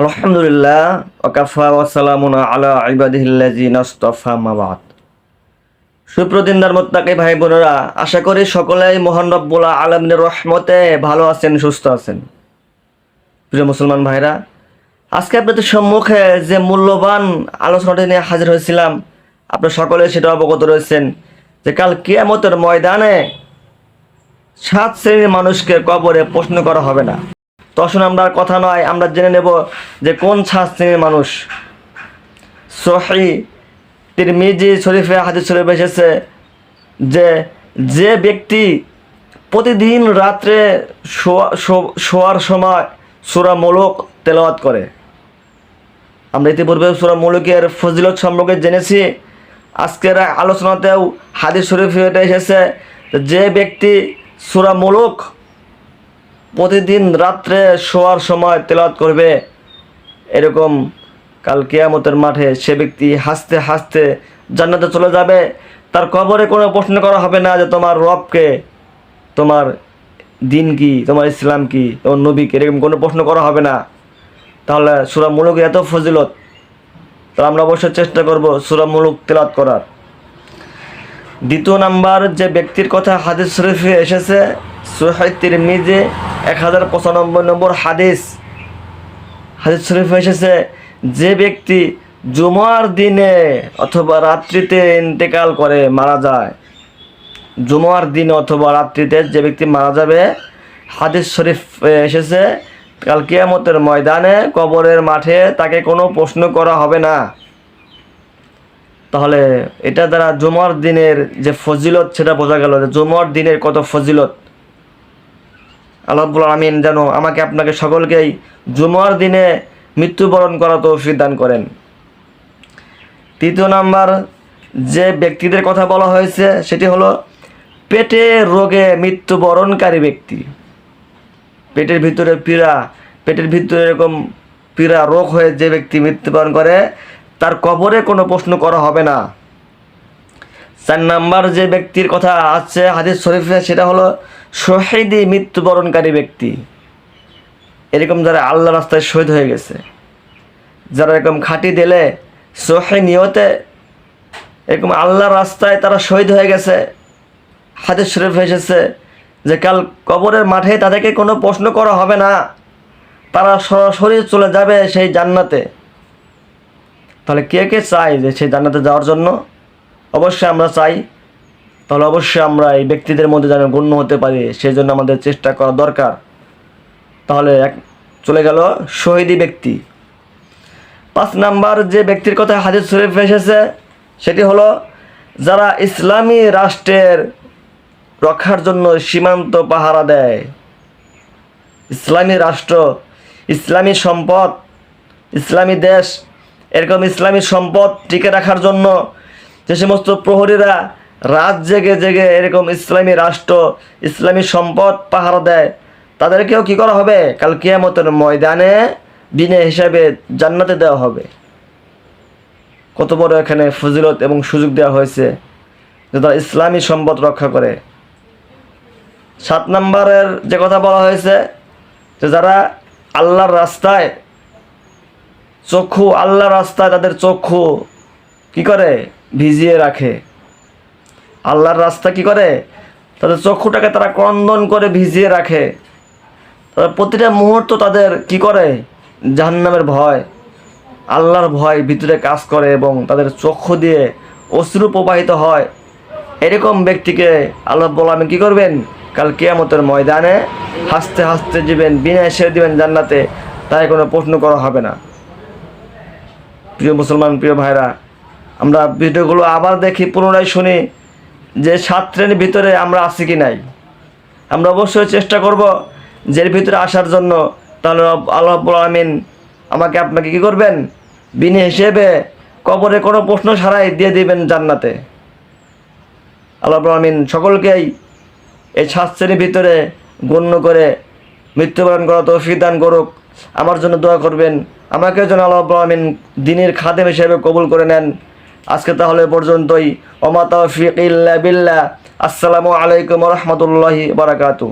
আলহামদুলিল্লাহ ওকাফা ওয়াসালামুন আলা ইবাদিহিল্লাজি নাস্তফা মাবাদ সুপ্রদিনদার মোত্তাকে ভাই বোনেরা, আশা করি সকলেই মোহন রব্বুল্লাহ আলমিনের রহমতে ভালো আছেন, সুস্থ আছেন। প্রিয় মুসলমান ভাইরা, আজকে আপনাদের সম্মুখে যে মূল্যবান আলোচনাটি নিয়ে হাজির হয়েছিলাম, আপনার সকলে সেটা অবগত রয়েছেন যে কাল কিয়ামতের ময়দানে সাত শ্রেণির মানুষকে কবরে প্রশ্ন করা হবে না। তখন আমরা কথা নয়, আমরা জেনে নেব যে কোন সাত শ্রেণির মানুষ। সহি তিরমিজি শরীফে হাদিস শরীফে এসেছে যে যে ব্যক্তি প্রতিদিন রাত্রে শোয়া- শোয়ার সময় সুরা মোলক তেলাওয়াত করে। আমরা ইতিপূর্বে সুরা মোলকের ফজিলত সম্পর্কে জেনেছি, আজকের আলোচনাতেও হাদিস শরীফে এটা এসেছে যে ব্যক্তি সুরা মোলক প্রতিদিন রাত্রে শোয়ার সময় তেলাওয়াত করবে। এরকম কাল কেয়ামতের মাঠে সে ব্যক্তি হাসতে হাসতে জান্নাতে চলে যাবে। তার কবরে কোনো প্রশ্ন করা হবে না যে তোমার রবকে, তোমার দিন কি, তোমার ইসলাম কি, তোমার নবীকে এরকম কোনো প্রশ্ন করা হবে না। তাহলে সুরা মুলুক এত ফজিলত তো আমরা অবশ্যই চেষ্টা করব সুরা মুলুক তেলাত করার। দ্বিতীয় নাম্বার, যে ব্যক্তির কথা হাদিস শরীফে এসেছে সোহাইতির মিজে এক হাজার পঁচানব্বই নম্বর হাদিস। হাদিস শরীফ এসেছে, যে ব্যক্তি জুমার দিনে অথবা রাত্রিতে ইন্তেকাল করে মারা যায়, জুমার দিনে অথবা রাত্রিতে যে ব্যক্তি মারা যাবে। হাদিস শরীফ এসেছে, কাল কিয়ামতের ময়দানে কবরের মাঠে তাকে কোনো প্রশ্ন করা হবে না। তাহলে এটা দ্বারা জুমার দিনের যে ফজিলত, সেটা বোঝা গেল যে জুমার দিনের কত ফজিলত। আল্লাহুল আমিন যেন আমাকে আপনাকে সকলকেই জুমার দিনে মৃত্যুবরণ করা তৌফিক দান করেন। তৃতীয় নাম্বার যে ব্যক্তিদের কথা বলা হয়েছে, সেটি হলো পেটের রোগে মৃত্যুবরণকারী ব্যক্তি। পেটের ভিতরে পীড়া, পেটের ভিতরে এরকম পীড়া রোগ হয়ে যে ব্যক্তি মৃত্যুবরণ করে, তার কবরে কোনো প্রশ্ন করা হবে না। চার নাম্বার যে ব্যক্তির কথা আছে হাদিস শরীফে, সেটা হলো শহীদি মৃত্যুবরণকারী ব্যক্তি। এরকম যারা আল্লাহ রাস্তায় শহীদ হয়ে গেছে, যারা এরকম খাঁটি দিলে সহে নিয়তে এরকম আল্লাহ রাস্তায় তারা শহীদ হয়ে গেছে, হাদিস শরীফ এসেছে যে কাল কবরের মাঠে তাদেরকে কোনো প্রশ্ন করা হবে না, তারা সরাসরি চলে যাবে সেই জান্নাতে। তাহলে কে কে চাই যে সেই জান্নাতে যাওয়ার জন্য? অবশ্যই আমরা চাই তাহলে অবশ্যই আমরা এই ব্যক্তিদের মধ্যে যেন গণ্য হতে পারি সেই জন্য আমাদের চেষ্টা করা দরকার। তাহলে এক, চলে গেল শহীদি ব্যক্তি। পাঁচ নাম্বার যে ব্যক্তির কথা হাদিস শরীফ এসেছে, সেটি হলো যারা ইসলামী রাষ্ট্রের রক্ষার জন্য সীমান্ত পাহারা দেয়। ইসলামী রাষ্ট্র, ইসলামী সম্পদ, ইসলামী দেশ, এরকম ইসলামী সম্পদ টিকে রাখার জন্য যে সমস্ত প্রহরীরা রাত জেগে জেগে এরকম ইসলামী রাষ্ট্র, ইসলামী সম্পদ পাহারা দেয়। তাদেরকেও কি করা হবে? কাল কিয়ামতের ময়দানে দিনে হিসাবে জান্নাতে দেওয়া হবে। কত বড় এখানে ফজিলত এবং সুযোগ দেওয়া হয়েছে যে তারা ইসলামী সম্পদ রক্ষা করে। সাত নম্বরের যে কথা বলা হয়েছে যে যারা আল্লাহর রাস্তায়, চক্ষু আল্লাহর রাস্তায় তাদের চক্ষু কি করে? ভিজিয়ে রাখে। আল্লাহর রাস্তা কি করে? তাদের চক্ষুটাকে তারা ক্রন্দন করে ভিজিয়ে রাখে। তাদের প্রতিটা মুহূর্ত তাদের কি করে? জাহান্নামের ভয়, আল্লাহর ভয় ভিতরে কাজ করে এবং তাদের চক্ষু দিয়ে অশ্রু প্রবাহিত হয়। এরকম ব্যক্তিকে আল্লাহ বলা আমি কী করবেন? কাল কেয়ামতের ময়দানে হাসতে হাসতে দিবেন বিনা সেরে দিবেন জান্নাতে। তাই কোনো প্রশ্ন করা হবে না। প্রিয় মুসলমান, প্রিয় ভাইরা, আমরা ভিডিওগুলো আবার দেখি, পুনরায় শুনি। যে সাত শ্রেণির ভিতরে আমরা আছি কি নাই। আমরা অবশ্যই চেষ্টা করব যে ভিতরে আসার জন্য। তাহলে রব- আল্লাহ রাব্বুল আমাকে আপনাকে কি করবেন? বিনে হিসেবে কবরে কোনো প্রশ্ন সারাই দিয়ে দিবেন জান্নাতে। আল্লাহ আমিন সকলকেই এই সাত শ্রেণির ভিতরে গণ্য করে মৃত্যুবরণ করা তৌফিক দান করুক। আমার জন্য দোয়া করবেন। আমাকে যেন আল্লাহ আমিন দিনের খাদেম হিসেবে কবুল করে নেন। আজকে তাহলে পর্যন্তই অমাতা তৌফিক ইল্লা বিল্লাহ। আসসালামু আলাইকুম রহমতুল্লাহি বারাকাতু